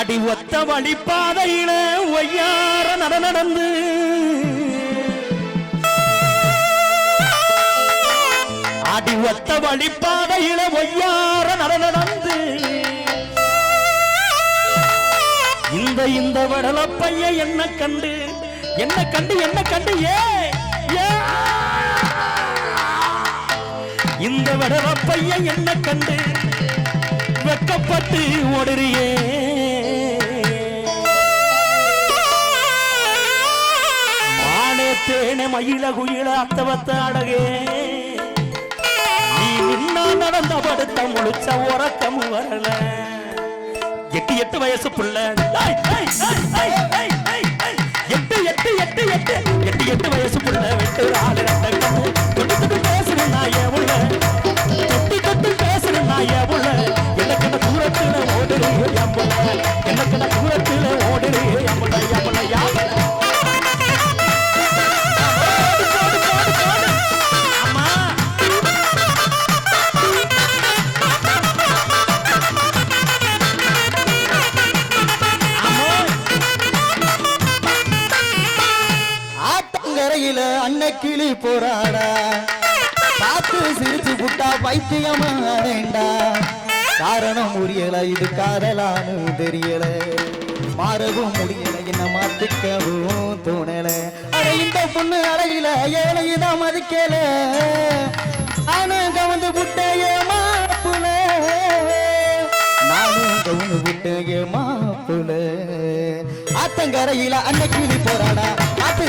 அடி ஒத்த வழிப்பாதையில ஒய்யார நட நடந்து. அடி ஒத்த வழிப்பாதையில ஒய்யார நட நடந்து. இந்த இந்த வடல பைய என்ன கண்டு? என்ன கண்டு என்ன கண்டு? ஏ இந்த வடல பைய என்ன கண்டு? வெக்கப்பட்டு ஓடுறியே. மயில குயில அத்தவத்த அடகே. நீ நின்னா நடந்த படுத்த முழிச்ச உறக்கம் வரல. எட்டு எட்டு வயசு புள்ள. எட்டு எட்டு எட்டு எட்டு. எட்டு எட்டு வயசு புள்ள வெட்டு ஆளு ரெட்ட கண்ணு. தொட்டு தொட்டு பேசுற நாய உள்ள. தொட்டு தொட்டு பேசுற நாய உள்ள. எனக்கு தூரத்துல ஓடுறே எம்புள்ள எனக்கு தூரத்துல ஆத்தங்கரையில அன்னக்கிளி போறாடா. பார்த்து சிரிச்சு புட்டா பைத்தியமா வேண்டா. காரணம் முடியல இது காதலானு தெரியல. மாறவும் முடியல என்ன மாத்திக்கவும் தோணல. அட இந்த பொண்ணு அறையில ஏழைதான் மதிக்கல. ஆனா கவந்து புட்டைய மாப்புல நானும் கவுனு விட்டு மாப்புல ஆத்தங்கரையில அன்னைக்கு போறாடா. ஆத்து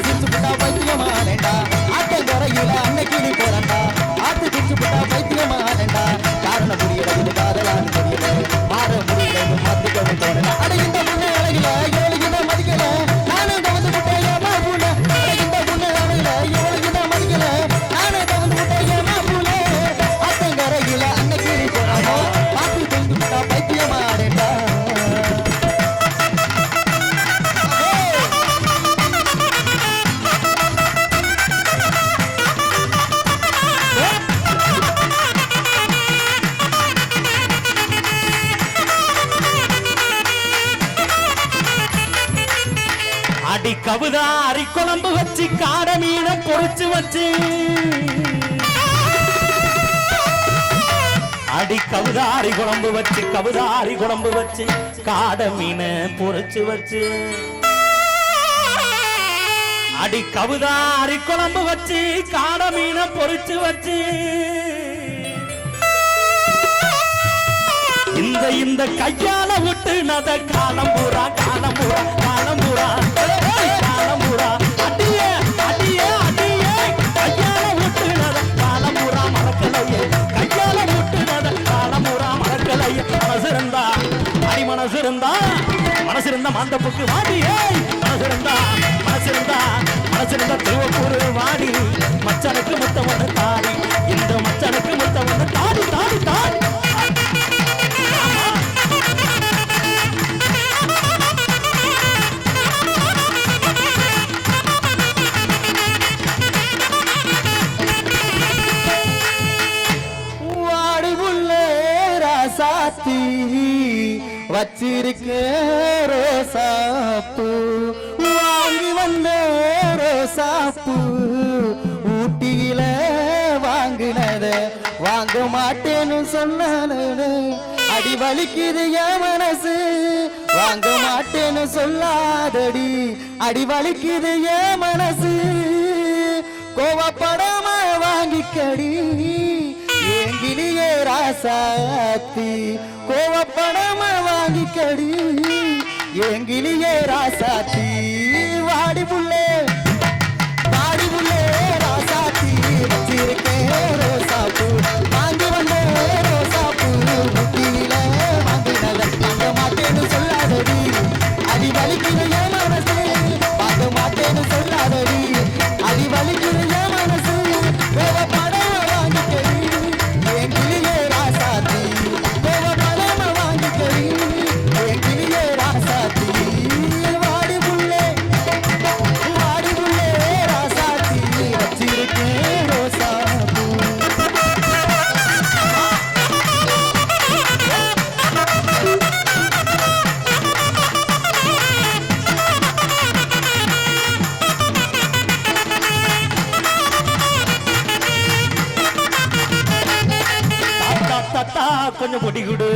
அடி கவுதா அரி குழம்பு வச்சு காட மீன பொறிச்சு வச்சு. அடி கவுதாரி குழம்பு வச்சு கவுதாரி குழம்பு வச்சு காட மீன பொறிச்சு வச்சு. அடி கவுதாரி குழம்பு வச்சு காட மீன பொறிச்சு வச்சு. இந்த இந்த கையால விட்டு நத காலம்பூரா காலம்பூரா காலம்பூரா. ஏய், காலம்பூரா. அடியே அடியே அடியே. கையால விட்டு நத காலம்பூரா மறக்கலையே கையால விட்டு நத காலம்பூரா மறக்கலையே மனசு இருந்தா அடி மனசு இருந்தா மனசு இருந்தா மாந்தப்புக்கு வாடி ஏய் மனசு இருந்தா மனசு இருந்தா சாத்தி வச்சிருக்க ரோசாப்பூ. வாங்கி வந்த ரோசாப்பூ ஊட்டியில வாங்கினத வாங்க மாட்டேன்னு சொன்னானு அடி வலிக்குது என் மனசு வாங்க மாட்டேன்னு சொல்லாதடி. அடி வலிக்குது என் மனசு கோவப்படாம வாங்கிக்கடி. ராசாத்தி கோவப்படாம வாங்கிக்கடி. ஏங்கிலியே ராசாத்தி. கொஞ்சம் பொடி கொடு.